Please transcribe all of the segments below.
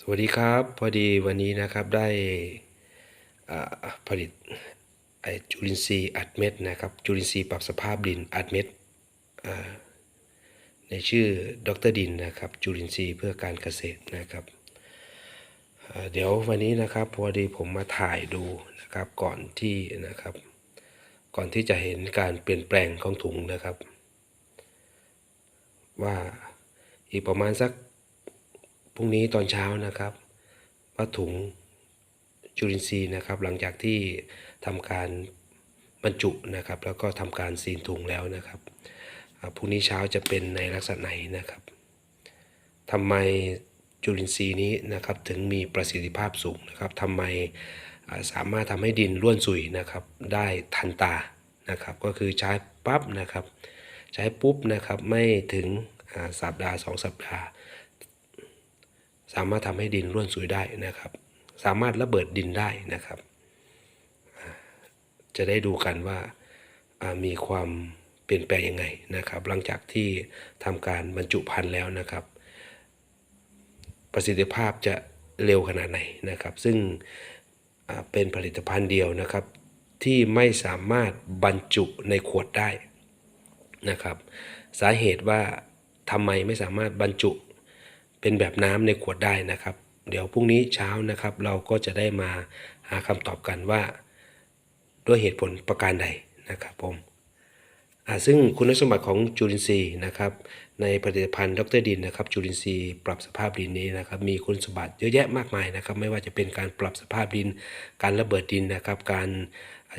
สวัสดีครับ พอดีวันนี้นะครับได้ผลิตจุลินทรีย์อัดเม็ดนะครับ จุลินทรีย์ปรับสภาพดินอัดเม็ดในชื่อดรดินนะครับ จุลินทรีย์เพื่อการเกษตรนะครับเดี๋ยววันนี้นะครับพอดีผมมาถ่ายดูนะครับก่อนที่นะครับ ก่อนที่จะเห็นการเปลี่ยนแปลงของถุงนะครับ ว่าอีกประมาณสัก พรุ่งนี้ตอนเช้านะครับว่าถุงจุลินทรีย์นะครับ หลังจากที่ทำการบรรจุนะครับ แล้วก็ทำการซีนถุงแล้วนะครับพรุ่งนี้เช้าจะเป็นในลักษณะไหนนะครับทำไมจุลินทรีย์นี้นะครับถึงมีประสิทธิภาพสูงนะครับทำไมสามารถทำให้ดินร่วนสุยนะครับ ได้ทันตานะครับ ก็คือใช้ปั๊บนะครับ ใช้ปุ๊บนะครับไม่ถึงสัปดาห์สองสัปดาห์ สามารถทำให้ดินร่วนสุยได้นะครับ สามารถระเบิดดินได้นะครับ จะได้ดูกันว่ามีความเปลี่ยนแปลงยังไงนะครับ หลังจากที่ทำการบรรจุพันธุ์แล้วนะครับ ประสิทธิภาพจะเร็วขนาดไหนนะครับ ซึ่งเป็นผลิตภัณฑ์เดียวนะครับ ที่ไม่สามารถบรรจุในขวดได้นะครับ สาเหตุว่าทำไมไม่สามารถบรรจุ เป็นแบบน้ำในขวดได้นะครับ เดี๋ยวพรุ่งนี้เช้านะครับ เราก็จะได้มาหาคำตอบกันว่า ด้วยเหตุผลประการใดนะครับผมอ่าซึ่งคุณสมบัติของจุลินทรีย์นะครับ ในผลิตภัณฑ์ดรดินนะครับ จุลินทรีย์ปรับสภาพดินนี้นะครับ มีคุณสมบัติเยอะแยะมากมายนะครับ ไม่ว่าจะเป็นการปรับสภาพดิน การระเบิดดินนะครับ การ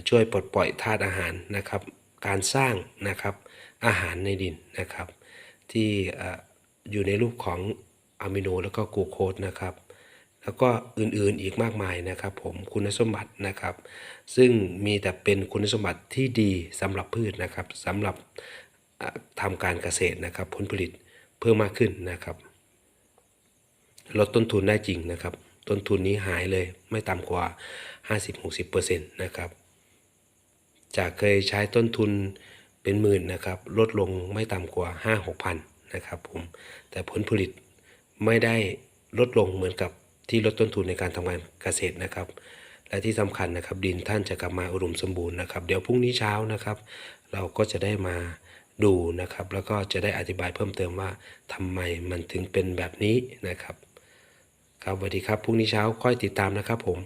ช่วยปลดปล่อยธาตุอาหารนะครับ การสร้างนะครับอาหารในดินนะครับ ที่อยู่ในรูปของ อะมิโนแล้วก็กลูโคสนะครับ แล้วก็อื่นๆอีกมากมายนะครับ ผมคุณสมบัตินะครับ ซึ่งมีแต่เป็นคุณสมบัติที่ดีสำหรับพืชนะครับสำหรับอ่าทำการเกษตรนะครับ ผลผลิตเพิ่มมากขึ้นนะครับลดต้นทุนได้จริงนะครับ ต้นทุนนี้หายเลยไม่ต่ำกว่า 50-60%นะครับจากเคยใช้ต้นทุนเป็นหมื่นนะครับ ลดลงไม่ต่ำกว่า 5 6พันนะครับผมแต่ผลผลิต ไม่ได้ลดลงเหมือนกับที่ลดต้นทุนในการทำงานเกษตรนะครับ และที่สำคัญนะครับ ดินท่านจะกลับมาอุดมสมบูรณ์นะครับ เดี๋ยวพรุ่งนี้เช้านะครับ เราก็จะได้มาดูนะครับ แล้วก็จะได้อธิบายเพิ่มเติมว่าทำไมมันถึงเป็นแบบนี้นะครับ ครับสวัสดีครับพรุ่งนี้เช้าค่อยติดตามนะครับผม